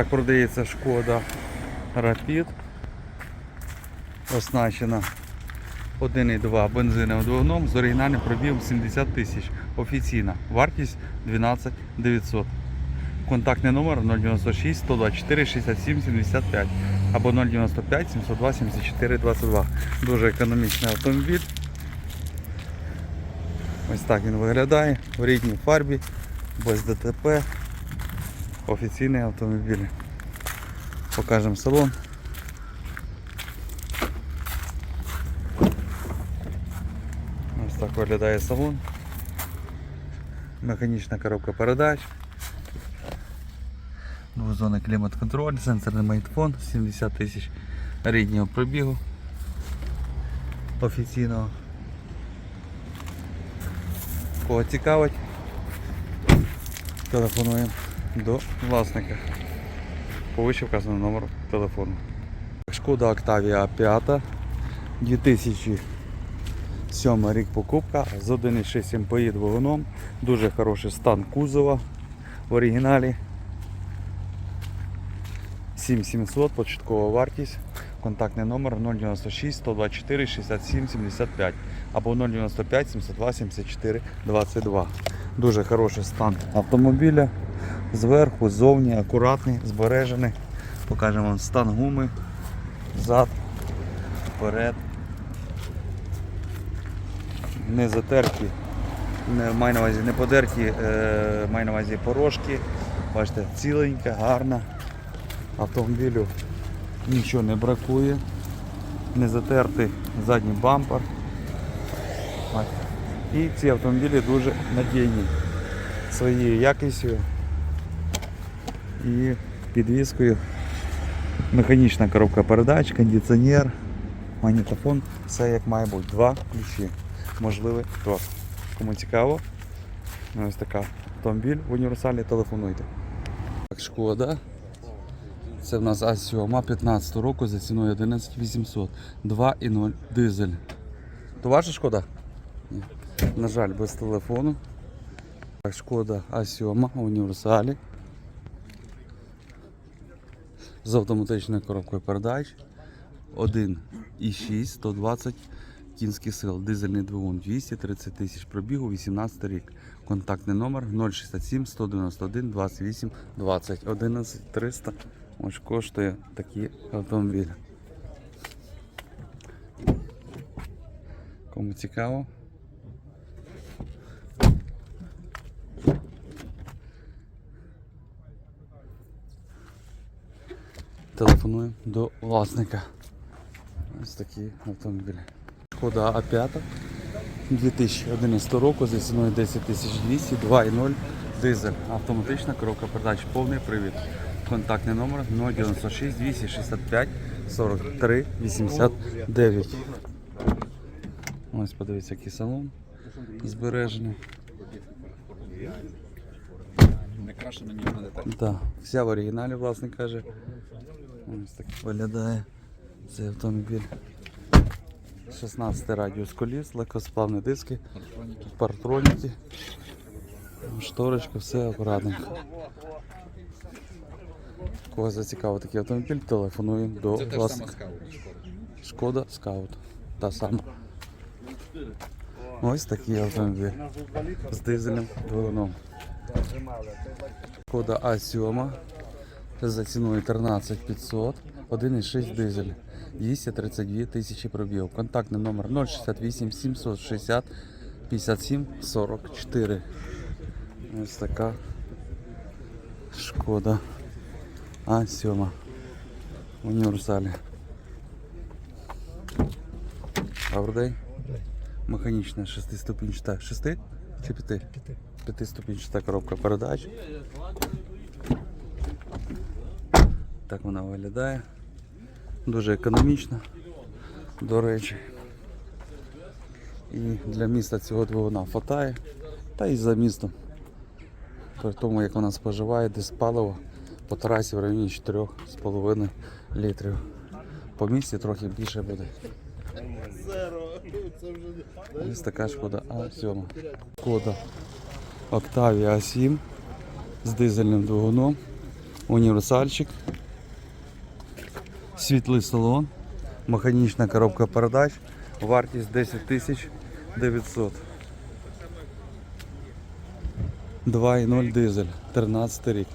Так продається шкода Rapid. Оснащена 1,2 бензиновим двигуном з оригінальним пробігом 70 тисяч. Офіційна вартість 12 900. Контактний номер 096 124 67 75 або 095 702 74 22. Дуже економічний автомобіль. Ось так він виглядає в рідній фарбі, без ДТП. Офіційний автомобіль. Покажемо салон. Ось так виглядає салон. Механічна коробка передач. Двозонний клімат-контроль, сенсорний майтфон, 70 тисяч ріднього пробігу офіційного. Кого цікавить, телефонуємо до власника. По вище вказаному номеру телефону. Шкода Octavia 5 2007 рік покупка з 1,6 МПІ двигуном. Дуже хороший стан кузова в оригіналі. 7700 початкова вартість. Контактний номер 096 124 67 75 або 095 702 74 22. Дуже хороший стан автомобіля. Зверху, ззовні, акуратний, збережений. Покажемо вам стан гуми, зад, вперед. Не затерті, не, маю на увазі не подерті, е, маю на увазі порошки. Бачите, ціленька, гарна. Автомобілю нічого не бракує. Не затертий задній бампер. Бачите. І ці автомобілі дуже надійні своєю якістю і підвіскою. Механічна коробка передач, кондиціонер, магнітофон, все як має бути. Два ключі. Можливий крос. Кому цікаво, ось така автомобіль в універсалі телефонуйте. Так, шкода. Це в нас А7 15 року за ціною 11 800. 2,0 дизель. То ваша шкода? Ні. На жаль, без телефону. Так, шкода А7 в універсалі. З автоматичною коробкою передач. 1,6, 120 кінських сил. Дизельний двигун 230 тисяч пробігу, 18 рік. Контактний номер 067 191 28 20 11 300. Ось коштує такий автомобіль. Кому цікаво. Телефонуємо до власника. Ось такі автомобілі. Шкода А5 2011 року за ціною 10 200, 2.0 дизель. Автоматична коробка передач, повний привід. Контактний номер 096 265 43 89. Ось подивіться, який салон збережений. Не краще на деталь. Так, вся в оригіналі, власник каже. Ось так виглядає цей автомобіль. 16 радіус коліс, легкосплавні диски, партроніки, шторочка, все акуратненько. Кого зацікавив такий автомобіль, телефонуємо до саме шкода. Шкода Скаут. Та сама. Ось такий автомобіль з дизельним двигуном. Шкода А7 за ціною 13 500, 1,6 дизель. 232 тисячі пробігів. Контактний номер 068 760 57 44. Ось така шкода А7 в універсалі. Аурдей. Механічна шестиступінчата. Шести чи п'яти? П'ятиступінчата коробка передач. Так вона виглядає. Дуже економічна, до речі. І для міста цього двигуна хватає. Та і за містом. При тому, як вона споживає, десь паливо по трасі в районі 4,5 літрів. По місті трохи більше буде. Ось така шкода А7. Шкода Octavia A7 з дизельним двигуном Універсальчик. Світлий салон. Механічна коробка передач. Вартість 10 тисяч 900. 2.0 дизель, 13 рік.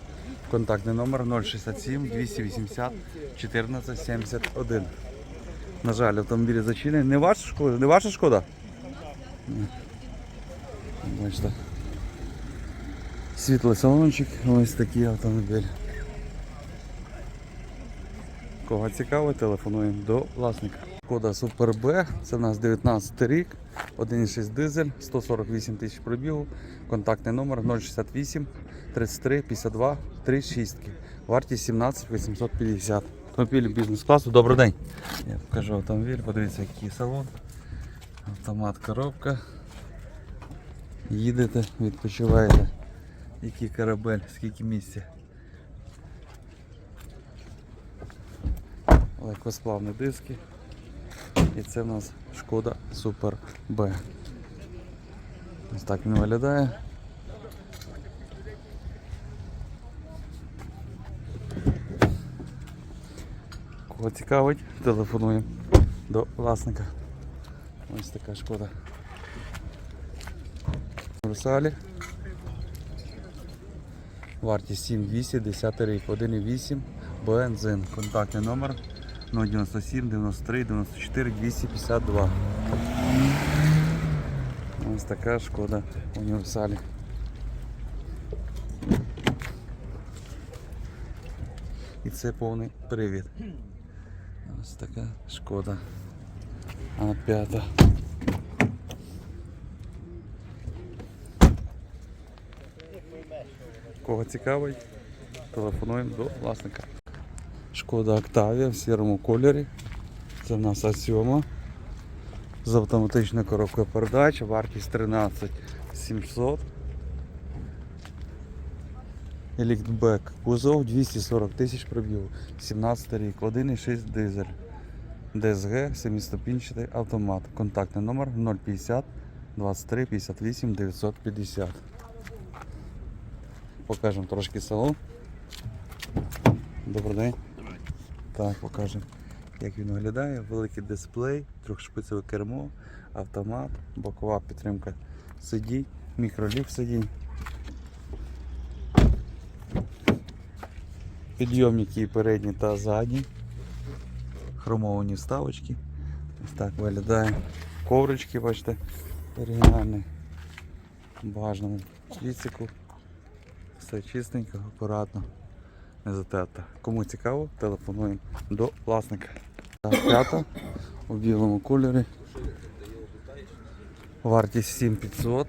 Контактний номер 067 280 14 71. На жаль, автомобілі зачинені. Не ваша шкода? Не ваша шкода? Бачите. Світлий салончик, ось такий автомобіль. Кого цікаво, телефонуємо до власника. Шкода Super B, це в нас 19 рік, 1,6 дизель, 148 тисяч пробігу, контактний номер 068 33 52 36. Вартість 17 850. Автомобіль бізнес-класу. Добрий день. Я покажу автомобіль, подивіться, який салон. Автомат, коробка. Їдете, відпочиваєте. Який корабель, скільки місця. Легкосплавні диски. І це в нас шкода Super B. Ось так він виглядає. Кого цікавить, телефонуємо до власника. Ось така шкода. Русалі. Вартість 7200, 10 рік, 1,8, бензин. Контактний номер 097 93 94 252. Ось така шкода універсалі. І це повний привід. Ось така шкода. А п'ята. Кого цікавить, телефонуємо до власника. Шкода Октавія в сірому кольорі. Це в нас А7 з автоматичною коробкою передач, вартість 13 700. Еліктбек кузов 240 тисяч пробігу, 17 рік, 1,6 дизель. ДСГ 7-ступінчатий автомат. Контактний номер 050 23 58 950. Покажемо трошки салон. Добрий день. Так, покажемо, як він виглядає. Великий дисплей, трьохшпицеве кермо, автомат, бокова підтримка сидінь, мікроліфт сидінь. Підйомники передні та задні. Хромовані вставочки. Ось так виглядає. Коврички, бачите, оригінальний. В багажному відсіку. Все чистенько, акуратно, не затерто. Кому цікаво, телефонуємо до власника. П'ята у білому кольорі. Вартість 7500.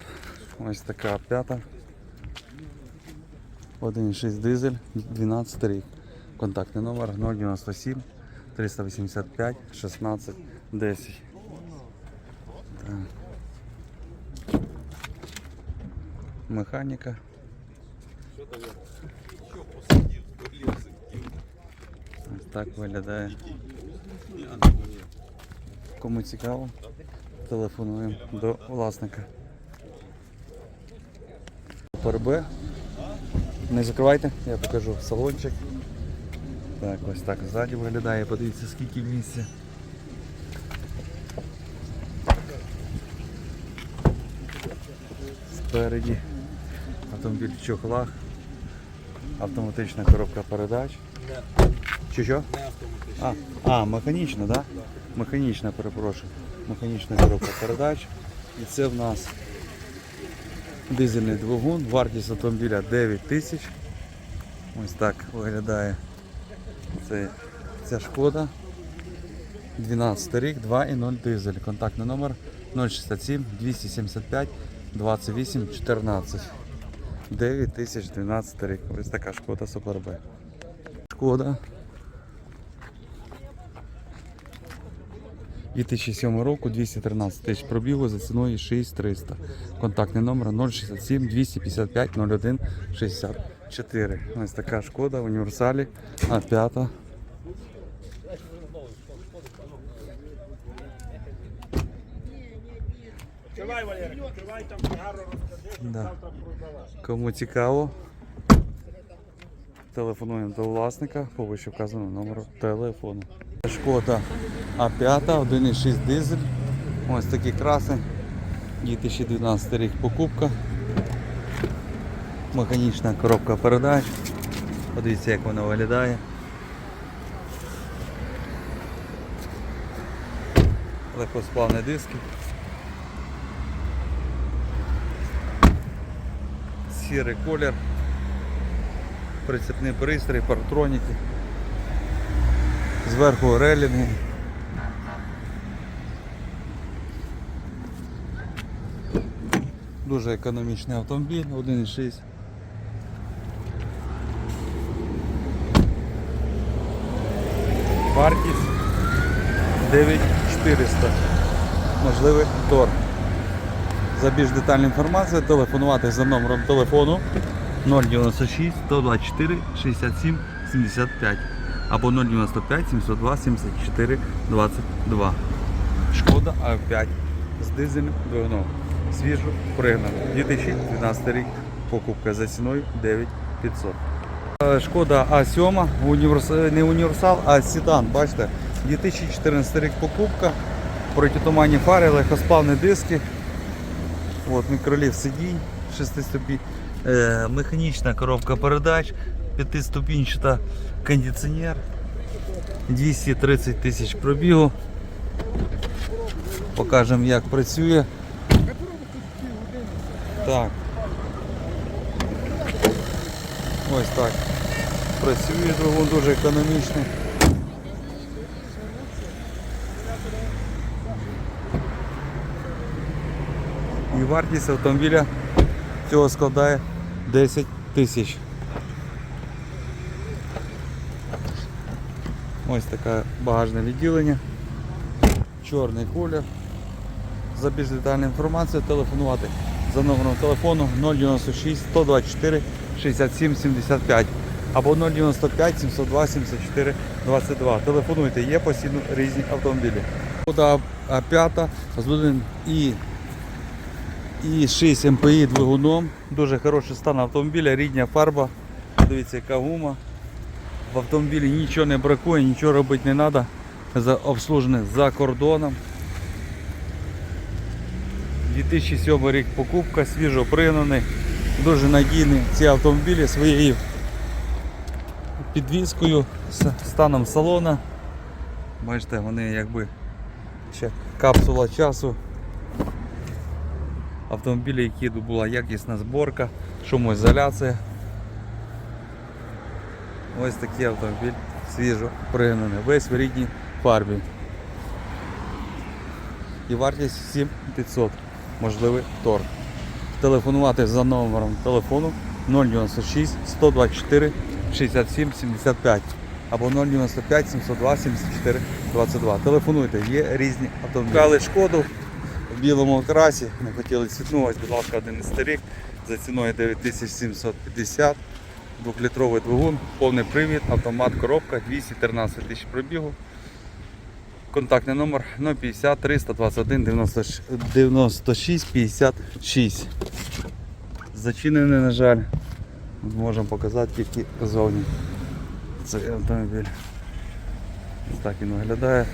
Ось така п'ята. 1,6 дизель, 12 рік. Контактний номер 097 385 16 10. Так. Механіка. Ось так виглядає. Кому цікаво, телефонуємо до власника. ПРБ. Не закривайте, я покажу салончик. Так, ось так ззаді виглядає, подивіться скільки місця. Спереді автомобіль в чохлах, автоматична коробка передач. Чи що? А, а механічна, так? Да? Механічна, перепрошую. Механічна коробка передач. І це в нас дизельний двигун, вартість автомобіля 9 тисяч. Ось так виглядає це, ця шкода. 12 рік, 2,0 дизель. Контактний номер 067 275 28 14. 9 тисяч 12 рік. Ось така шкода B. Шкода. 2007 року 213 тисяч пробігу за ціною 6300. Контактний номер 067 255 01 64. Ось така шкода в універсалі. А п'ята. Валерик, відкривай там гарно Да. Кому цікаво, Телефонуємо до власника по вище вказаному номеру телефону. Шкода А5, 1,6 дизель. Ось такий красень. 2012 рік покупка. Механічна коробка передач. Подивіться, як вона виглядає. Легкосплавні диски. Сірий колір. Прицепний пристрій, паратроніки. Зверху релінги. Дуже економічний автомобіль, 1,6. Вартість 9400. Можливий торг. За більш детальну інформацію телефонувати за номером телефону 096 124 67 75 або 095 702 74 22. Шкода А5 з дизельним двигуном. Свіжо пригнано. 2012 рік покупка за ціною 9500. Е, Шкода А7, універс... не універсал, а седан. Бачите, 2014 рік покупка, протитуманні фари, легкосплавні диски. От, мікролів сидінь, 6 ступінь, е, механічна коробка передач, 5-ступінчата кондиціонер, 230 тисяч пробігу. Покажемо як працює. Так. Ось так. Працює двигун дуже економічний. І вартість автомобіля цього складає 10 тисяч. Ось таке багажне відділення. Чорний колір. За більш детальну інформацію телефонувати за номером телефону 096 124 67 75 або 095 702 74 22. Телефонуйте, є постійно різні автомобілі. Шкода А5 з 1 і і 6 МПІ двигуном. Дуже хороший стан автомобіля, рідня фарба. Дивіться, яка гума. В автомобілі нічого не бракує, нічого робити не треба. За, обслужене за кордоном. 2007 рік покупка, свіжо пригнаний, дуже надійні ці автомобілі своєю підвіскою, с- станом салона. Бачите, вони якби ще капсула часу. Автомобілі, які була якісна зборка, шумоізоляція. Ось такий автомобіль свіжо пригнаний, весь в рідній фарбі. І вартість 7500, можливий торг. Телефонувати за номером телефону 096 124 67 75 або 095 702 74 22. Телефонуйте, є різні автомобілі. Шкоду в білому окрасі, не хотіли цвітнувати, будь ласка, один рік за ціною 9750. Двохлітровий двигун, повний привід, автомат, коробка, 213 тисяч пробігу. Контактний номер 050 321 96 96 56. Зачинений, на жаль. Можемо показати тільки зовні. Цей автомобіль. Ось так він виглядає.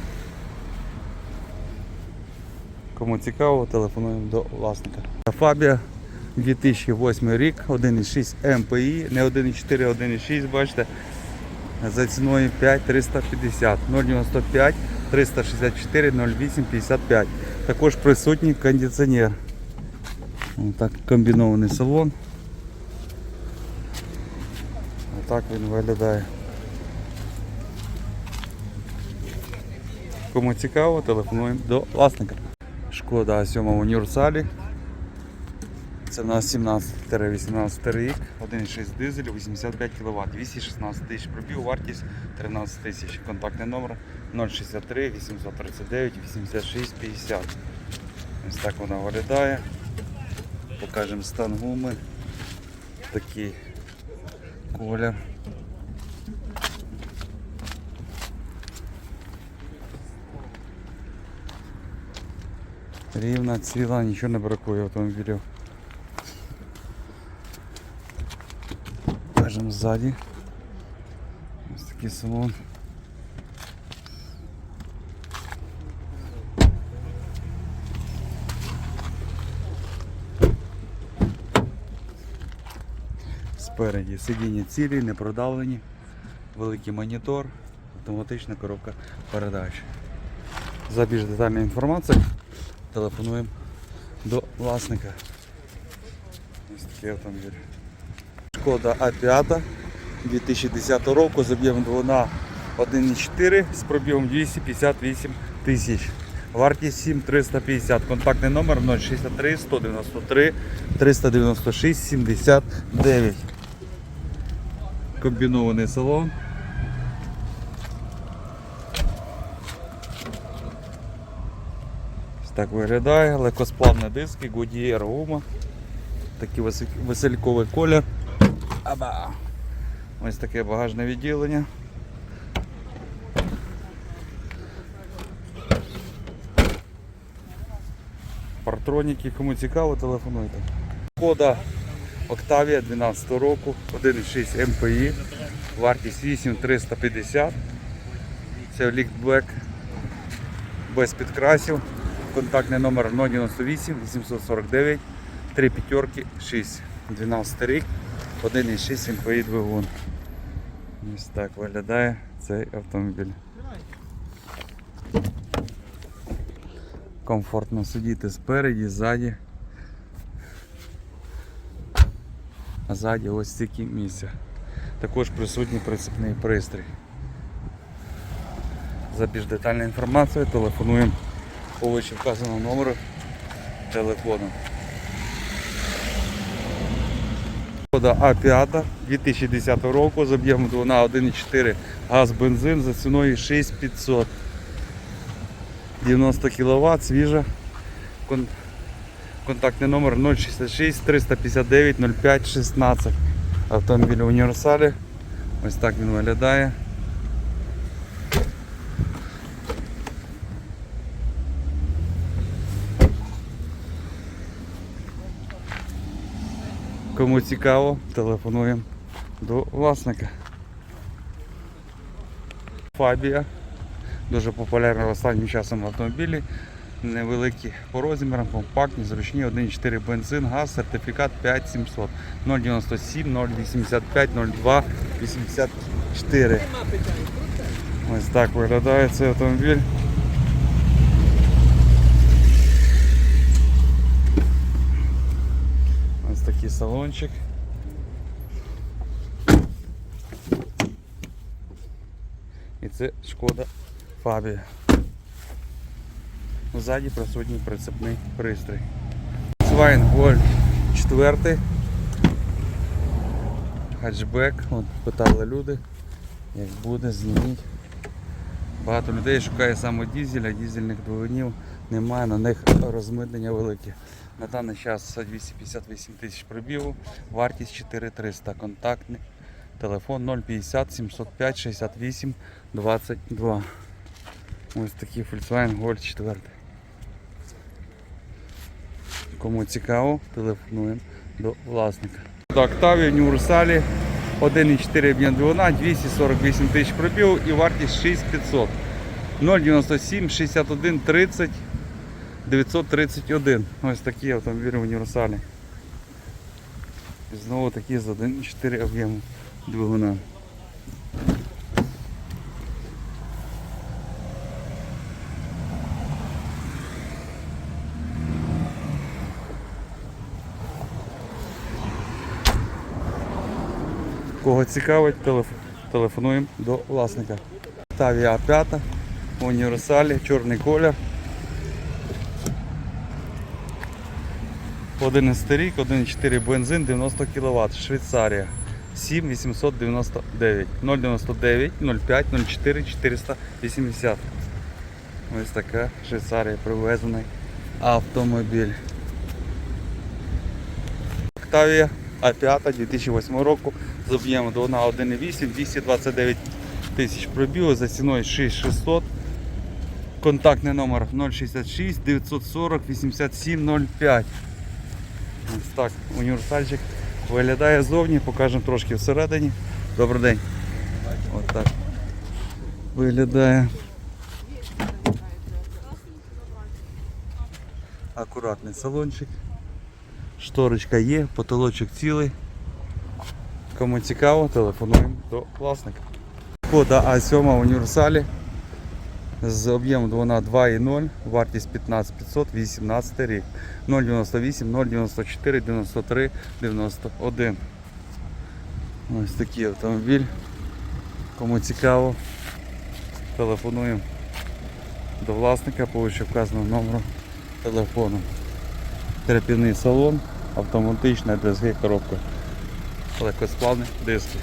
Кому цікаво, телефонуємо до власника. Фабія 2008 рік, 1,6 МПІ, не 1,4, а 1,6, бачите, за ціною 5350, 095 364 08 55. Також присутній кондиціонер. Ось Так комбінований салон. Отак він виглядає. Кому цікаво, телефонуємо до власника. Шкода А7 в універсалі. Це в нас 17-18 рік, 1,6 дизель, 85 кВт, 216 тисяч пробіг, вартість 13 тисяч. Контактний номер 063 839 86 50. Ось так вона виглядає. Покажемо стан гуми. Такий колір. Рівна, ціла, нічого не бракує автомобілів. Покажемо ззаді. такий салон. Спереді сидіння цілі, не продавлені, великий монітор, автоматична коробка передач. За більш детальною інформацією телефонуємо до власника. Ось такий автомобіль. Шкода А5 2010 року з об'ємом двигуна 1,4 з пробігом 258 тисяч. Вартість 7350. Контактний номер 063 193 396 79. Комбінований салон. Так виглядає. Легкосплавні диски, Goodyear гума. Такий весельковий колір. Аба. Ось таке багажне відділення. Партроніки, кому цікаво, телефонуйте. Шкода Octavia 12 року, 1,6 MPI, вартість 8350. Це Black без підкрасів. Контактний номер 098 849 3 п'ятерки 6. 12 рік, 1,6 MPI двигун. Ось так виглядає цей автомобіль. Комфортно сидіти спереді, ззаді. А ззаді ось стільки місця. Також присутній прицепний пристрій. За більш детальною інформацією телефонуємо вище вказаному номеру телефону. Шкода А5 2010 року з об'ємом двигуна 1,4 газ бензин за ціною 6500. 90 кВт, свіжа. Кон- Контактний номер 066 359 05 16. Автомобіль в універсалі. Ось так він виглядає. Кому цікаво, телефонуємо до власника. Фабія. Дуже популярні останнім часом автомобілі. Невеликі по розмірам, компактні, зручні, 1,4 бензин, газ, сертифікат 5700 097 085 02 84. Ось так виглядає цей автомобіль. Ось такий салончик. І це шкода Фабія. Ззаді присутній прицепний пристрій. Свайн Golf 4. Хатчбек. От питали люди, як буде, зніміть. Багато людей шукає саме дізель, а дізельних двигунів немає, на них розмитнення велике. На даний час 258 тисяч пробігу, вартість 4300, контактний. Телефон 050 705 68 22. Ось такий Volkswagen Golf 4. Кому цікаво, телефонуємо до власника. До Octavia універсалі 1,4 об'єм двигуна, 248 тисяч пробігу і вартість 6500. 097 61 30 931. Ось такі автомобілі універсалі. І знову такі з 1,4 об'єму двигуна. Кого цікавить, телефонуємо до власника. Тавія А5 універсалі, чорний колір. 11 рік, 1,4 бензин, 90 кВт, Швейцарія. 7899 099 05 04 480. Ось така Швейцарія привезений автомобіль. Octavia А5 2008 року з об'ємом двигуна 1,8, 229 тисяч пробігу за ціною 6600. Контактний номер 066 940 8705. Ось так, універсальчик виглядає ззовні, покажемо трошки всередині. Добрий день. Ось так виглядає. Акуратний салончик. Шторочка є, потолочок цілий. Кому цікаво, телефонуємо до власника. Шкода А7 в універсалі з об'ємом вона 2,0, вартість 15500, 18 рік. 098, 094, 93, 91. Ось такий автомобіль. Кому цікаво, телефонуємо до власника по вище вказаному номеру телефону. Терпівний салон, автоматична DSG коробка. Легкосплавні диски.